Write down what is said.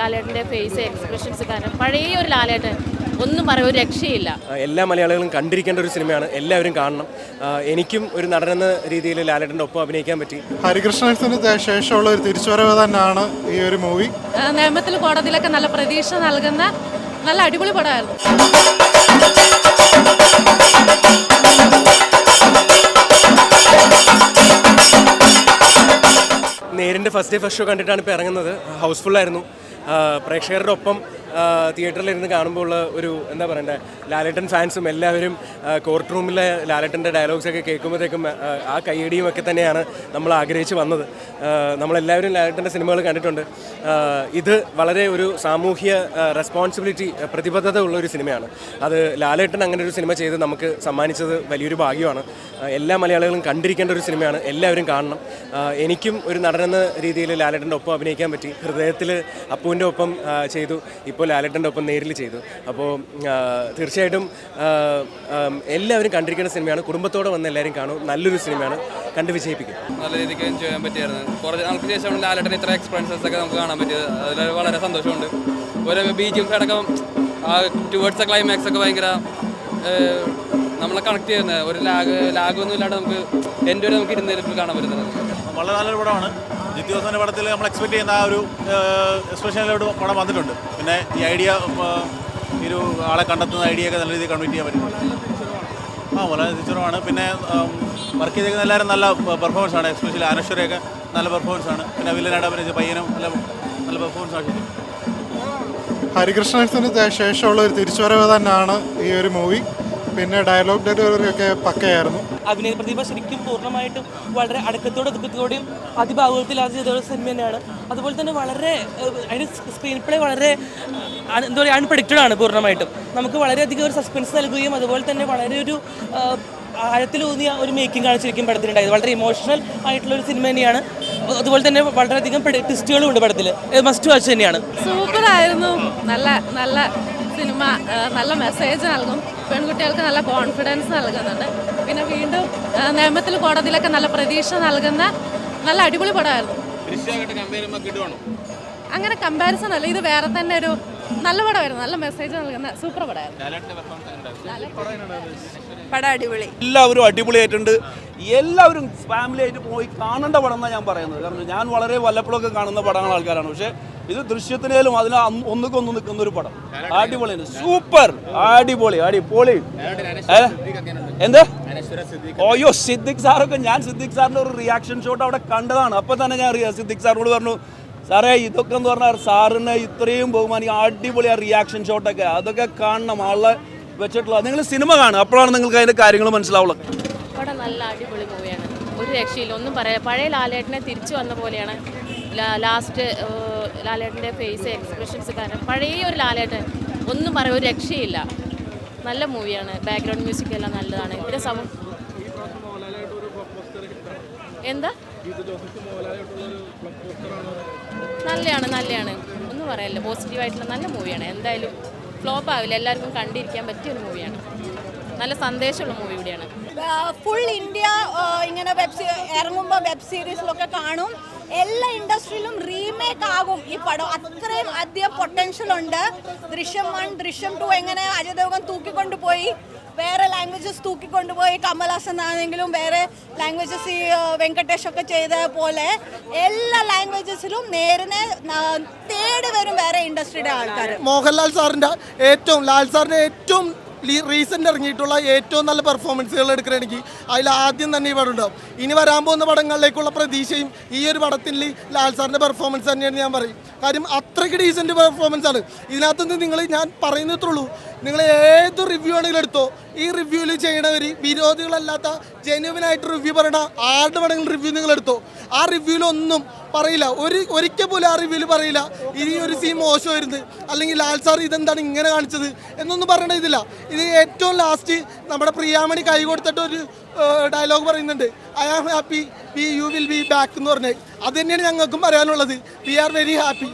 ലാലേട്ടന്റെ face expressions കാരണം പഴയ ഒരു ലാലേട്ടൻ ഒന്നും പറയാൻ ഒരു രക്ഷയില്ല. എല്ലാ മലയാളികളും കണ്ടിരിക്കേണ്ട ഒരു സിനിമയാണ്. എല്ലാവരും കാണണം. എനിക്കും ഒരു നടനെന്ന രീതിയിൽ ലാലേട്ടന്റെ ഒപ്പം അഭിനയിക്കാൻ പറ്റി. ഹരികൃഷ്ണൻസിന് ശേഷമുള്ള ഒരു തിരിച്ചുവരവ് തന്നെയാണ് ഈ ഒരു മൂവി നിയമത്തിൽ കോടതിയിലൊക്കെ നല്ല പ്രതീക്ഷ നൽകുന്ന നല്ല അടിപൊളി പടമായിരുന്നു. നേരിന്റെ ഫസ്റ്റ് ഡേ ഫസ്റ്റ് ഷോ കണ്ടിട്ടാണ് ഇപ്പോൾ ഇറങ്ങുന്നത്. ഹൗസ്ഫുള്ളായിരുന്നു പ്രേക്ഷകരുടെ ഒപ്പം തിയേറ്ററിലിരുന്ന് കാണുമ്പോൾ ഉള്ള ഒരു എന്താ പറയണ്ടേ ലാലേട്ടൻ ഫാൻസും എല്ലാവരും കോർട്ട് റൂമിലെ ലാലേട്ടന്റെ ഡയലോഗ്സ് ഒക്കെ കേൾക്കുമ്പോഴത്തേക്കും ആ, കൈയടിയും ഒക്കെ തന്നെയാണ് നമ്മൾ ആഗ്രഹിച്ച് വന്നത്. നമ്മളെല്ലാവരും ലാലേട്ടന്റെ സിനിമകൾ കണ്ടിട്ടുണ്ട്. ഇത് വളരെ ഒരു സാമൂഹ്യ റെസ്പോൺസിബിലിറ്റി പ്രതിബദ്ധത ഉള്ള ഒരു സിനിമയാണ്. അത് ലാലേട്ടൻ അങ്ങനെ ഒരു സിനിമ ചെയ്ത് നമുക്ക് സമ്മാനിച്ചത് വലിയൊരു ഭാഗ്യമാണ്. എല്ലാ മലയാളികളും കണ്ടിരിക്കേണ്ട ഒരു സിനിമയാണ്. എല്ലാവരും കാണണം. എനിക്കും ഒരു നടനെന്ന രീതിയിൽ ലാലേട്ടന്റെ ഒപ്പം അഭിനയിക്കാൻ പറ്റി. ഹൃദയത്തിൽ അപ്പുവിന്റെ ഒപ്പം ചെയ്തു. ഇപ്പോൾ ലാലേട്ടന്റെ ഒപ്പം നേരിൽ ചെയ്തു. അപ്പോൾ തീർച്ചയായിട്ടും എല്ലാവരും കണ്ടിരിക്കുന്ന സിനിമയാണ്. കുടുംബത്തോടെ വന്ന് എല്ലാവരും കാണും. നല്ലൊരു സിനിമയാണ്. കണ്ട് വിജയിപ്പിക്കും. നല്ല രീതിക്ക് എൻജോയ് ചെയ്യാൻ പറ്റിയായിരുന്നു. കുറച്ച് നാൾക്ക് ശേഷം ലാലട്ടൻ ഇത്ര എക്സ്പീരിയൻസസ് ഒക്കെ നമുക്ക് കാണാൻ പറ്റിയത്. അതിൽ വളരെ സന്തോഷമുണ്ട്. ഓരോ ബി ജി എം അടക്കം ആ ടുവേർഡ്സ് ക്ലൈമാക്സ് ഒക്കെ ഭയങ്കര നമ്മളെ കണക്ട് ചെയ്യുന്ന ഒരു ലാഗ് ലാഗ് ഒന്നും ഇല്ലാണ്ട് നമുക്ക് എന്റെ ഒരു നമുക്ക് ഇരുന്ന് കാണാൻ പറ്റുന്നത്. വളരെ നല്ലൊരു പടമാണ്. ജിത്തു ജോസഫിന്റെ പടത്തിൽ നമ്മൾ എക്സ്പെക്ട് ചെയ്യുന്ന ആ ഒരു എക്സ്പ്രഷനിലോട്ട് പടം വന്നിട്ടുണ്ട്. പിന്നെ ഈ ഐഡിയ ഈ ഒരു ആളെ കണ്ടെത്തുന്ന ഐഡിയ ഒക്കെ നല്ല രീതിയിൽ കൺവീറ്റ് ചെയ്യാൻ പറ്റും. ആ വളരെ തിരിച്ചുറവാണ് പിന്നെ വർക്ക് ചെയ്തേക്കുന്ന എല്ലാവരും നല്ല പെർഫോമൻസ് ആണ്. എക്സ്പെഷ്യലി അനശ്വരയൊക്കെ നല്ല പെർഫോമൻസ് ആണ്. പിന്നെ വില്ലനായിട്ട് അഭിനയിച്ച പയ്യനും നല്ല നല്ല പെർഫോമൻസ് ആണ്. ഹരികൃഷ്ണൻസിന് ശേഷമുള്ള ഒരു തിരിച്ചുവരവ് തന്നെയാണ് ഈ ഒരു മൂവി പിന്നെ ഡയലോഗ് ഡെലിവറി ഒക്കെ പക്കയായിരുന്നു. അഭിനയ പ്രതിഭ ശരിക്കും പൂർണമായിട്ടും വളരെ അടക്കത്തോടെ ഒതുക്കത്തോടെയും അതിഭാഗത്തിലാതെ ചെയ്ത ഒരു സിനിമ തന്നെയാണ്. അതുപോലെ തന്നെ വളരെ അതിന് സ്ക്രീൻ പ്ലേ വളരെ എന്താ പറയുക അൺപ്രഡിക്റ്റഡ് ആണ് പൂർണമായിട്ടും. നമുക്ക് വളരെയധികം ഒരു സസ്പെൻസ് നൽകുകയും അതുപോലെ തന്നെ വളരെ ഒരു ആഴത്തിലൂന്നിയ ഒരു മേക്കിംഗ് ആണ് ശരിക്കും പടത്തിലുണ്ടായത്. വളരെ ഇമോഷണൽ ആയിട്ടുള്ള ഒരു സിനിമ തന്നെയാണ്. അതുപോലെ തന്നെ വളരെയധികം ട്വിസ്റ്റുകളും ഉണ്ട് പടത്തിൽ മസ്റ്റ് വാച്ച് തന്നെയാണ്. സൂപ്പർ ആയിരുന്നു നല്ല നല്ല സിനിമ നല്ല മെസ്സേജ് നൽകും. പെൺകുട്ടികൾക്ക് നല്ല കോൺഫിഡൻസ് നൽകുന്നുണ്ട്. പിന്നെ വീണ്ടും നിയമത്തിൽ കോടതിയിലൊക്കെ നല്ല പ്രതീക്ഷ നൽകുന്ന നല്ല അടിപൊളി പടമായിരുന്നു. അങ്ങനെ കമ്പാരിസൺ അല്ല ഇത് വേറെ തന്നെ ഒരു നല്ല പടമായിരുന്നു. നല്ല മെസ്സേജ് നൽകുന്ന സൂപ്പർ പടമായിരുന്നു. പടം അടിപൊളി. എല്ലാവരും അടിപൊളിയായിട്ടുണ്ട്. എല്ലാവരും ഫാമിലി ആയിട്ട് പോയി കാണേണ്ട പടം എന്നാണ് ഞാൻ പറയുന്നത്. കാരണം ഞാൻ വളരെ വല്ലപ്പോഴൊക്കെ കാണുന്ന പടങ്ങൾ ആൾക്കാരാണ്. പക്ഷേ ഇത് ദൃശ്യത്തിനേലും അതിന് അന്ന് ഒന്നുക്കൊന്ന് നിൽക്കുന്ന ഒരു പടം. അടിപൊളിയാണ്. സൂപ്പർ. അടിപൊളി അടിപൊളി? എന്ത്? ഓയോ സിദ്ദിഖ് സാറൊക്കെ ഞാൻ സിദ്ദിഖ് സാറിന്റെ ഒരു റിയാക്ഷൻ ഷോട്ട് അവിടെ കണ്ടതാണ്. അപ്പൊ തന്നെ ഞാൻ അറിയാം സിദ്ദിഖ് സാറിനോട് പറഞ്ഞു സാറേ ഇതൊക്കെ എന്ന് പറഞ്ഞാൽ സാറിന് ഇത്രയും ബഹുമാനിക്കും അടിപൊളി ആ റിയാക്ഷൻ ഷോട്ടൊക്കെ അതൊക്കെ കാണണം ആളെ വെച്ചിട്ടുള്ള നിങ്ങൾ സിനിമ കാണുക. അപ്പോഴാണ് നിങ്ങൾക്ക് അതിന്റെ കാര്യങ്ങൾ മനസ്സിലാവുള്ളത് പടം നല്ല അടിപൊളി മൂവിയാണ് ഒരു രക്ഷയില്ല. ഒന്നും പറയാം പഴയ ലാലേട്ടനെ തിരിച്ചു വന്ന പോലെയാണ്. ലാസ്റ്റ് ലാലേട്ടന്റെ ഫേസ് എക്സ്പ്രഷൻസ് കാരണം പഴയ ഒരു ലാലേട്ടൻ. ഒന്നും പറയാം ഒരു രക്ഷയില്ല. നല്ല മൂവിയാണ് ബാക്ക്ഗ്രൗണ്ട് മ്യൂസിക് എല്ലാം നല്ലതാണ്. പിന്നെ സമ എന്താ? നല്ലതാണ് നല്ലതാണ് ഒന്നും പറയാനില്ല പോസിറ്റീവായിട്ടുള്ള നല്ല മൂവിയാണ് എന്തായാലും ഫ്ലോപ്പ് ആവില്ല. എല്ലാവർക്കും കണ്ടിരിക്കാൻ പറ്റിയ ഒരു മൂവിയാണ് നല്ല സന്ദേശമുള്ള മൂവി കൂടിയാണ്. ഫുൾ ഇന്ത്യ ഇങ്ങനെ വെബ് ഇറങ്ങുമ്പോൾ വെബ് സീരീസിലൊക്കെ കാണും. എല്ലാ ഇൻഡസ്ട്രിയിലും റീമേക്ക് ആകും ഈ പടം. അത്രയും അധികം പൊട്ടൻഷ്യൽ ഉണ്ട്. ദൃശ്യം വൺ ദൃശ്യം ടു എങ്ങനെ അജയ് ദേവൻ തൂക്കിക്കൊണ്ടുപോയി വേറെ ലാംഗ്വേജസ് തൂക്കിക്കൊണ്ടുപോയി കമൽഹാസൻ ആണെങ്കിലും വേറെ ലാംഗ്വേജസ് ഈ വെങ്കടേഷ് ഒക്കെ ചെയ്ത പോലെ എല്ലാ ലാംഗ്വേജസിലും നേരിനെ തേടി വരും വേറെ ഇൻഡസ്ട്രിയുടെ ആൾക്കാർ മോഹൻലാൽ സാറിന്റെ ഏറ്റവും ലാൽ സാറിന്റെ ഏറ്റവും റീസെന്റ് ഇറങ്ങിയിട്ടുള്ള ഏറ്റവും നല്ല പെർഫോമൻസുകൾ എടുക്കുകയാണെങ്കിൽ അതിൽ ആദ്യം തന്നെ ഈ പടം ഉണ്ടാവും. ഇനി വരാൻ പോകുന്ന പടങ്ങളിലേക്കുള്ള പ്രതീക്ഷയും ഈ ഒരു പടത്തിൽ ലാൽ സാറിന്റെ പെർഫോമൻസ് തന്നെയാണ് ഞാൻ പറയും. കാര്യം അത്രയ്ക്ക് ഡീസന്റ് പെർഫോമൻസ് ആണ്. ഇതിനകത്തുനിന്ന് നിങ്ങൾ ഞാൻ പറയുന്നത്രേ നിങ്ങൾ ഏത് റിവ്യൂ ആണെങ്കിലും എടുത്തോ ഈ റിവ്യൂവിൽ ചെയ്യണവർ വിരോധികളല്ലാത്ത ജെന്യുവൻ ആയിട്ട് റിവ്യൂ പറയണ ആരുടെ വേണമെങ്കിലും റിവ്യൂ നിങ്ങൾ എടുത്തോ. ആ റിവ്യൂവിലൊന്നും പറയില്ല. ഒരു ഒരിക്കൽ പോലും ആ റിവ്യൂൽ പറയില്ല. ഇനി ഒരു സീൻ മോശമായിരുന്നു. അല്ലെങ്കിൽ ലാൽ സാർ ഇതെന്താണ് ഇങ്ങനെ കാണിച്ചത് എന്നൊന്നും പറയണ ഇതില്ല. ഇത് ഏറ്റവും ലാസ്റ്റ് നമ്മുടെ പ്രിയാമണി കൈ കൊടുത്തിട്ട് ഒരു ഡയലോഗ് പറയുന്നുണ്ട്. I am happy we you will be back എന്ന് പറഞ്ഞ്. അത് തന്നെയാണ് ഞങ്ങൾക്കും പറയാനുള്ളത്. V are very happy